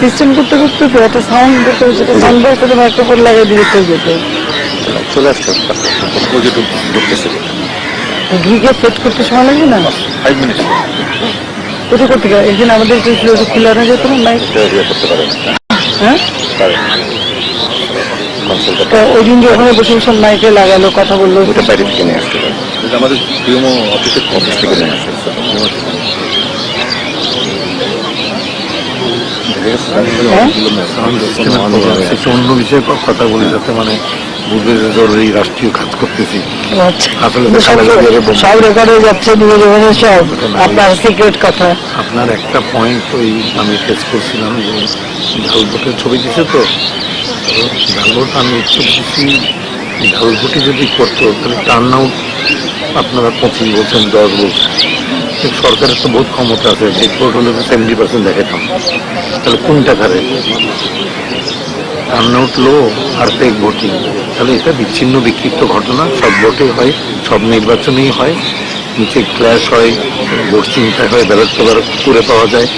System করতে করতে তো একটা সাউন্ড করতে সেটা সাউন্ড বক্স লাগিয়ে দিয়ে চলে যেত চলে আসছে ঢুকতেছে ঢুকে সেট করতে সময় লাগবে না? ফাইভ মিনিটস কোথা করতে গেলে একদিন আমাদের যে যে খুলে আনা যেত না মাইক ইয়ে করতে পারে। হ্যাঁ? তো ওই দিন যে ওখানে বসে বসে মাইকে লাগালো কথা বলল। ওটা বাইরে থেকে নিয়ে আসতে পারে। আমাদের পিএমও অফিসের অফিস থেকে নিয়ে আসে অন্য বিষয়ে কথা বলি যাতে মানে আচ্ছা। আপনার একটা পয়েন্ট ওই আমি ফেস করছিলাম যে ছবি দিছে তো ঝালভোট আমি একটু যদি করতো তাহলে টার্ন আউট আপনারা পঁচিশ বলছেন দশ বলছেন সরকারের তো বহুত ক্ষমতা আছে ভোট হলে তো সেভেন্টি পার্সেন্ট দেখাতাম তাহলে কোনটা টার্ন আউট লো আর ফেক ভোটিং তাহলে এটা বিচ্ছিন্ন বিক্ষিপ্ত ঘটনা, সব ভোটে হয়, সব নির্বাচনেই হয়। নিচে ক্ল্যাশ হয় ভোট চিন্তায় হয় ব্যালট পেপার করে পাওয়া যায়।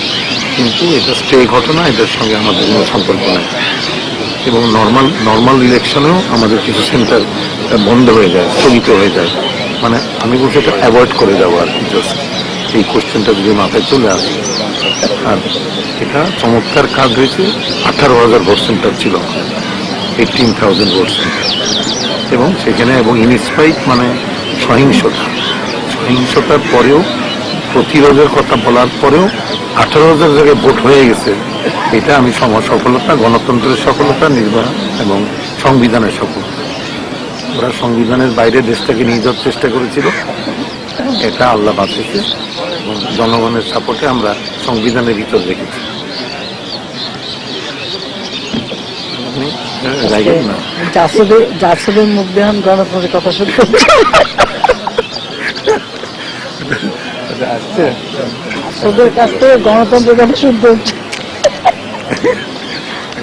কিন্তু এটা স্টে ঘটনা, এটার সঙ্গে আমাদের কোনো সম্পর্ক নেই। এবং নর্মাল নর্মাল ইলেকশনেও আমাদের কিছু সেন্টার বন্ধ হয়ে যায়, স্থগিত হয়ে যায়। মানে আমি বলছি এটা অ্যাভয়েড করে যাব আর কি জাস্ট এই কোশ্চেনটা যদি মাথায় চলে আসে, আর এটা চমৎকার কাজ হয়েছে, আঠারো হাজার ভোট সেন্টার ছিল এইটিন থাউজেন্ড ভোট সেন্টার এবং সেখানে এবং ইনস্পাইট মানে সহিংসতা। সহিংসতার পরেও প্রতিরোধের কথা বলার পরেও আঠারো হাজার জায়গায় ভোট হয়ে গেছে। এটা আমি সম, সফলতা, গণতন্ত্রের সফলতা নির্বাচন এবং সংবিধানের সফলতা। ওরা সংবিধানের বাইরে দেশটাকে নিয়ে যাওয়ার চেষ্টা করেছিল। এটা আল্লাহ বাঁচিয়েছে এবং জনগণের সাপোর্টে আমরা সংবিধানের ভিতর রেখেছি। জাসদের জাসদের মুখ দিয়ে গণতন্ত্রের কথা শুনতে হচ্ছে। আসছে জাসদের কাছ থেকে গণতন্ত্রের কথা শুনতে হচ্ছে।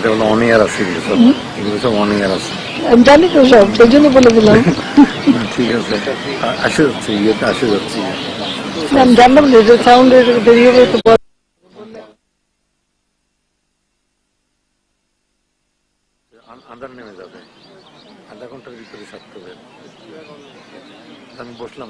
এটা হলো অন এয়ার আছে এগুলো সব। এগুলো সব অন এয়ার আছে। আমি জানি তো সব সেই জন্য বলে দিলাম। ঠিক আছে। আসে যাচ্ছে ইয়েতে আসে যাচ্ছে। আমি জানলাম যে সাউন্ড দেরি হবে তো পরে নেমে যাবে। আধা ঘণ্টার ভিতরে থাকতে হবে। আমি বসলাম।